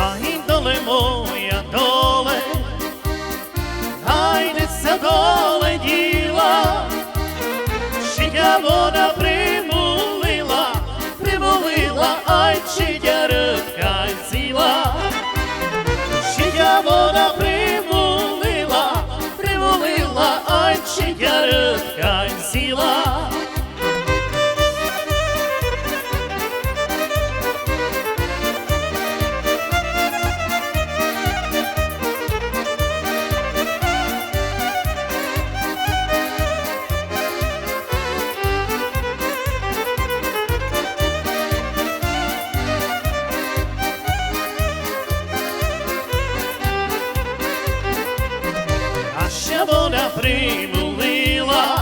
Ай, доле моя доле, ай, не доле діла, Щитя вода примулила, примулила, ай, щитя рибка зіла. Щитя вода примулила, примулила, ай, щитя рибка зіла. Вода примулила,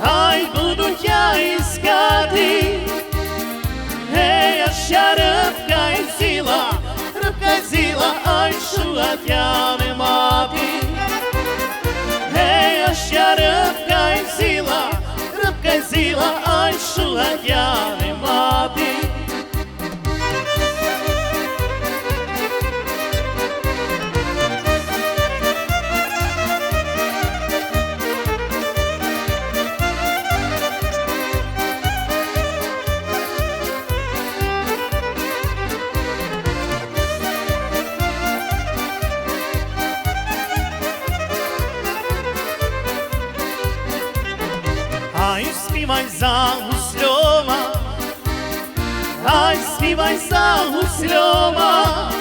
ай будуть я іскати, гей, а ще рибка й зіла, рибка й зіла, ай шугатя не мати. Гей, а ще рибка й зіла, рибка й зіла, ай шугатя не співай за гусльома, ай, співай за гусльома,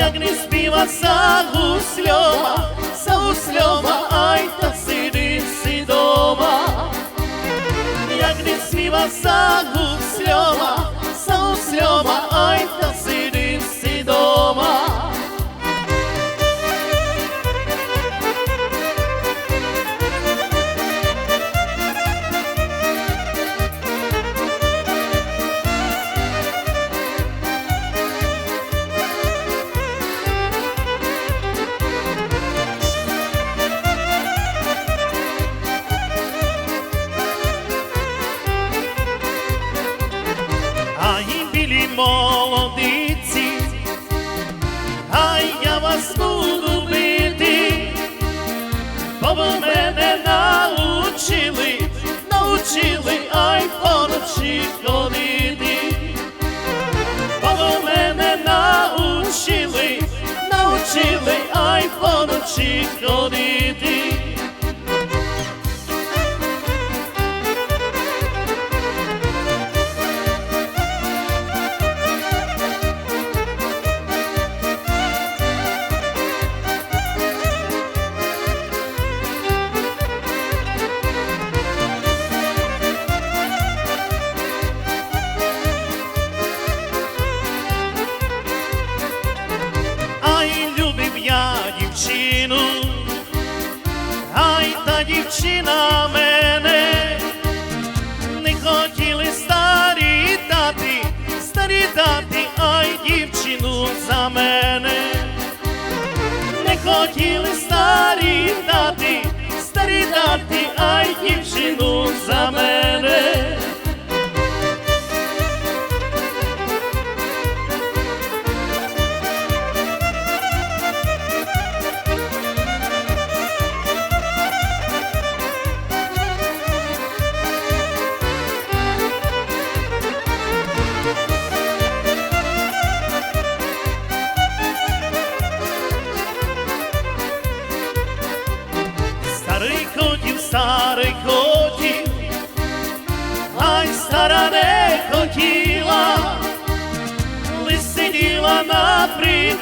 як не співа за гусльома, за гусльома, ай, та сиди си дома, як не співа за гусльома, научили, ай, поночі ходити. Хотіли старі дати, старі дати, ай, дівчину за мене.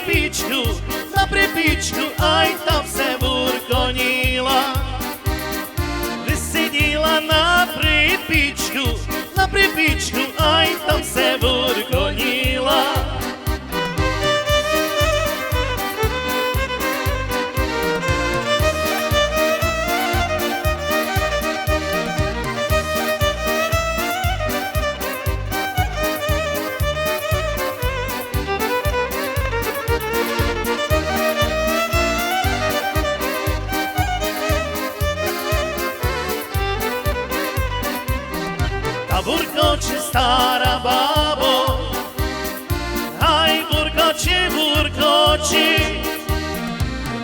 Припічку, на припічку, ай та ночі,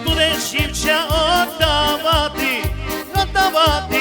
будеш дівча отдавати, отдавати,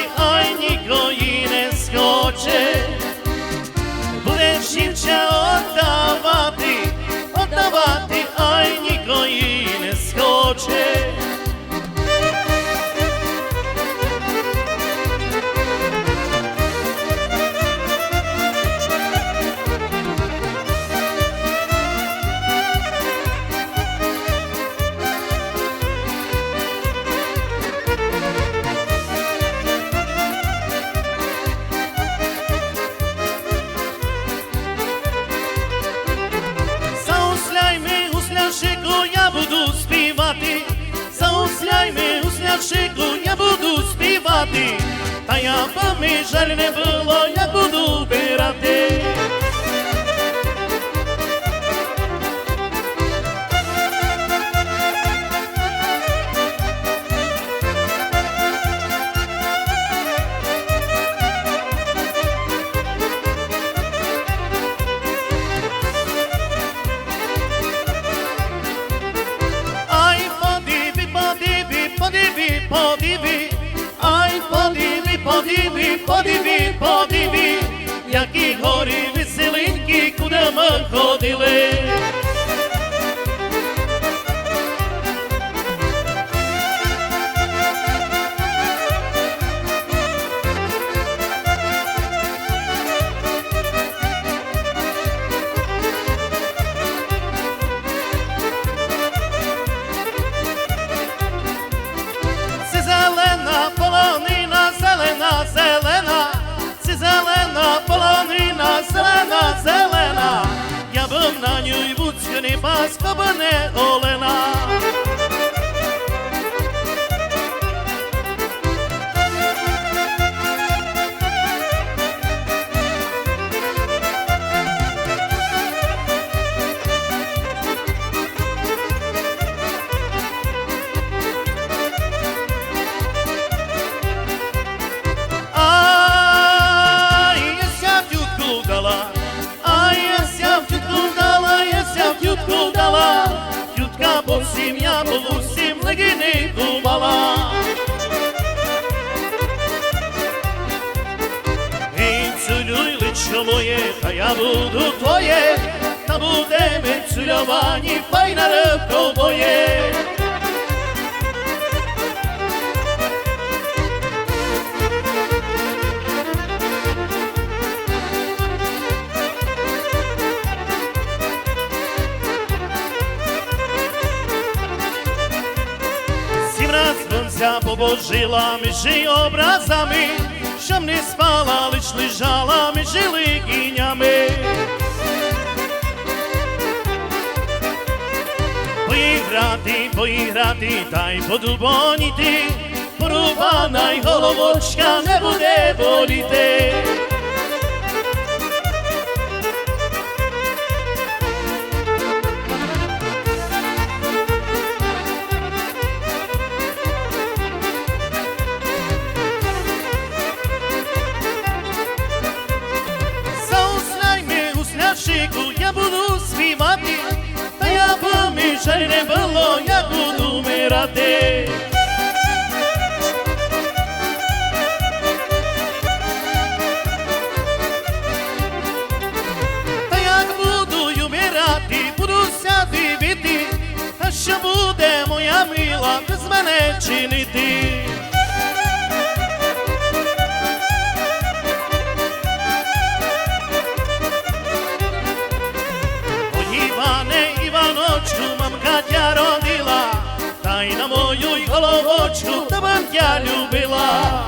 pa mi žalj ne bilo, ja budu birati. Podivi, podivi, podivi, подиви, подиви, подиви, які гори веселенькі, куди ми ходили. Полонина, зелена, зелена. Я б на ній не паска б не олена. Тютка по всім, я по усім легіни думала. І цілюй личо моє, та я буду твоє, та будемо цілювані, файна рибко моє. Сонця побожила між образами, щоб не спала, лиш лежала між ликинями. Поіграти, поіграти, та й подубоніти, порубана й головочка не буде боліти. Гуслявшику, я буду співати, та я жаль не було, я буду вмирати. Як буду вмирати, буду ся дивити, що буде моя мила без мене чинити. Я любила.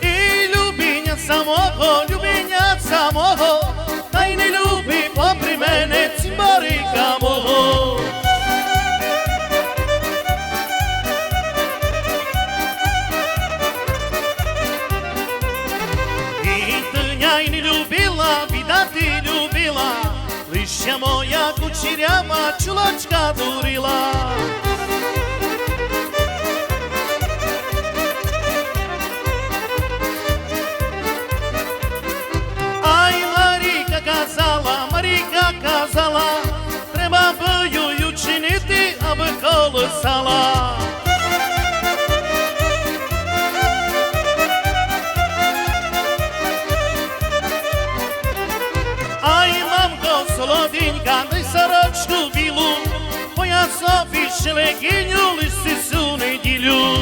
І любіння самого, любіння самого, та й не люби попри мене цимбарика Прища моя кучерява чулочка дурила. Ай, Маріка казала, Маріка казала, треба бою чинити, аби колосала. Собі шелегіню листи цю неділю.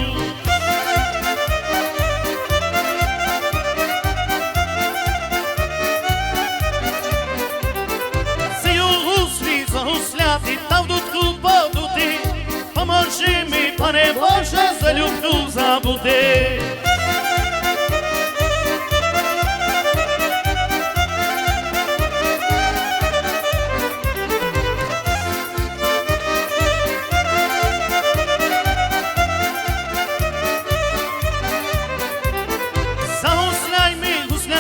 Сію гуслі загусляти та в дудку подути, поможи ми, пане Боже, залюбку забути.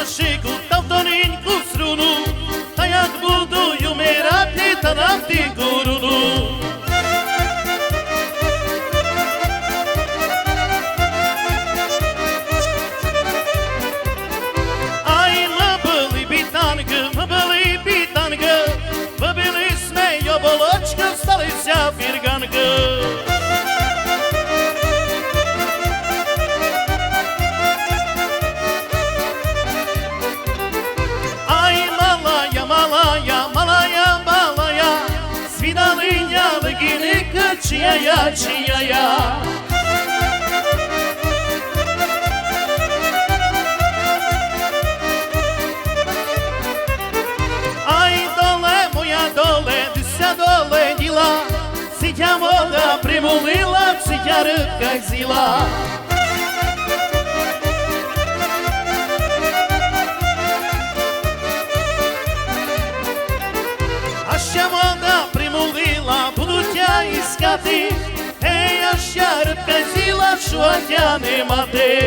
Ми гусляшику та в тоненьку струну, та як буду умирати, та дам ти корону. Ай, ми були бітанки, ми були бітанки, вибили сме оболочка, сталися фірганки. Ай, легіника, чия, чия я. Ай, доле, моя доле, дися доле діла, сидя вода примулила, сидя рибка зіла. А ще вода я іскати, Ей, а ще рибка зіла, що тя не мати.